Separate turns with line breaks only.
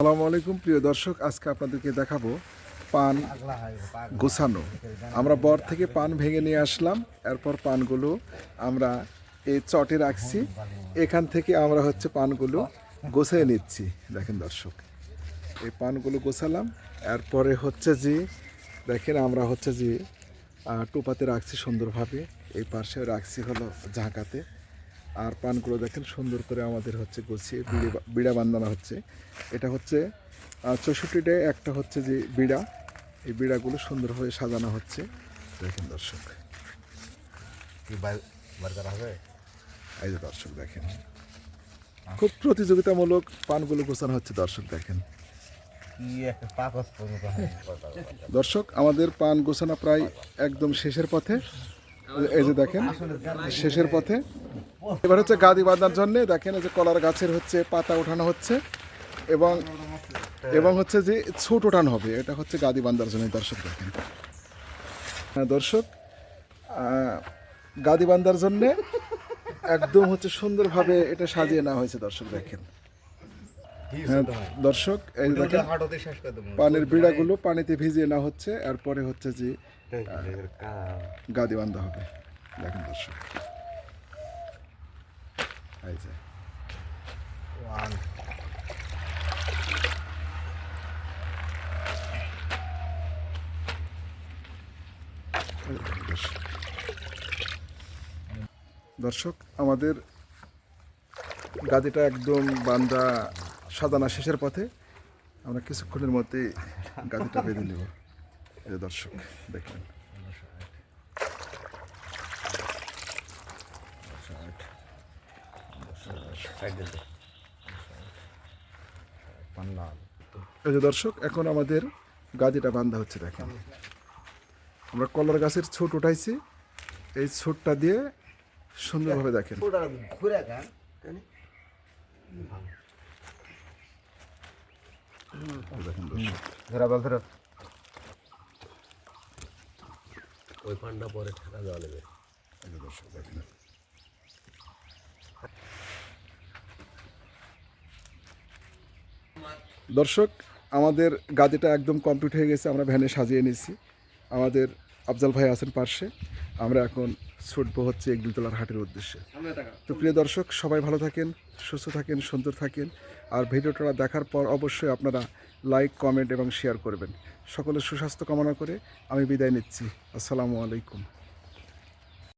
আসসালামু আলাইকুম, প্রিয় দর্শক, আজকে আপনাদেরকে দেখাবো পান গোছানো। আমরা বর থেকে পান ভেঙে নিয়ে আসলাম, এরপর পানগুলো আমরা এই চটে রাখছি। এখান থেকে আমরা হচ্ছে পানগুলো গোছায় নিচ্ছি। দেখেন দর্শক, এই পানগুলো গোছালাম। এরপরে হচ্ছে যে, দেখেন আমরা হচ্ছে যে টোপাতে রাখছি সুন্দরভাবে। এই পাশে রাখছি হলো ঝাঁকাতে। আর পানগুলো দেখেন সুন্দর করে আমাদের হচ্ছে গুছিয়ে বিড়ি বিড়া বান্ধানো হচ্ছে। এটা হচ্ছে চৌষট্টিটায় একটা হচ্ছে যে বিড়া। এই বিড়াগুলো সুন্দরভাবে সাজানো হচ্ছে। দেখেন দর্শক।
হবে?
এই যে দর্শক দেখেন। খুব প্রতিযোগিতামূলক পানগুলো গোছানো হচ্ছে দর্শক দেখেন।
হয়
দর্শক আমাদের পান গোছানো প্রায় একদম শেষের পথে। এই যে দেখেন শেষের পথে। এবার হচ্ছে গাদি বাঁধার জন্য দেখেন যে কলার গাছের হচ্ছে পাতা ওঠানো হচ্ছে এবং এবং হচ্ছে যে ছোট ওঠানো হবে, এটা হচ্ছে গাদি বাঁধার জন্য দর্শক দেখেন। হ্যাঁ দর্শক গাদি বাঁধার জন্য একদম হচ্ছে সুন্দরভাবে এটা সাজিয়ে নেওয়া হয়েছে দর্শক দেখেন। হ্যাঁ দর্শক, এই দেখেন, পানের বিড়াগুলো পানিতে ভিজিয়ে নেওয়া হচ্ছে, এরপরে হচ্ছে যে গাদি বান্ধা হবে। দেখেন দর্শক। এই যে।
ওয়ান
দর্শক। আমাদের গাদিটা একদম বান্দা সাজানা শেষের পথে। আমরা কিছুক্ষণের মধ্যেই গাদিটা বেঁধে নেব। এই দর্শক দেখলেন। এই যে দর্শক এখন আমাদের গাদিটা বান্ধা হচ্ছে দেখেন। আমরা কলার গাছের ছোট উঠাইছি। এই ছোটটা দিয়ে সুন্দরভাবে দেখেন।
ঘুরে গান
দেখেন দর্শক।
ধরা বল ধরো। ওই পান্ডা পরে ঠেকা দেওয়া নেবে
দর্শক দেখেন। দর্শক, আমাদের গাদিটা একদম কমপ্লিট হয়ে গেছে, আমরা ভ্যানে সাজিয়ে নিয়েছি। আমাদের আফজাল ভাই আছেন পার্শ্বে, আমরা এখন ছুটবো হচ্ছে একদিনতলার হাটের উদ্দেশ্যে। তো প্রিয় দর্শক, সবাই ভালো থাকেন, সুস্থ থাকেন, সুন্দর থাকেন, আর ভিডিওটা দেখার পর অবশ্যই আপনারা লাইক কমেন্ট এবং শেয়ার করবেন। সকলের সুস্বাস্থ্য কামনা করে আমি বিদায় নিচ্ছি। আসসালামু আলাইকুম।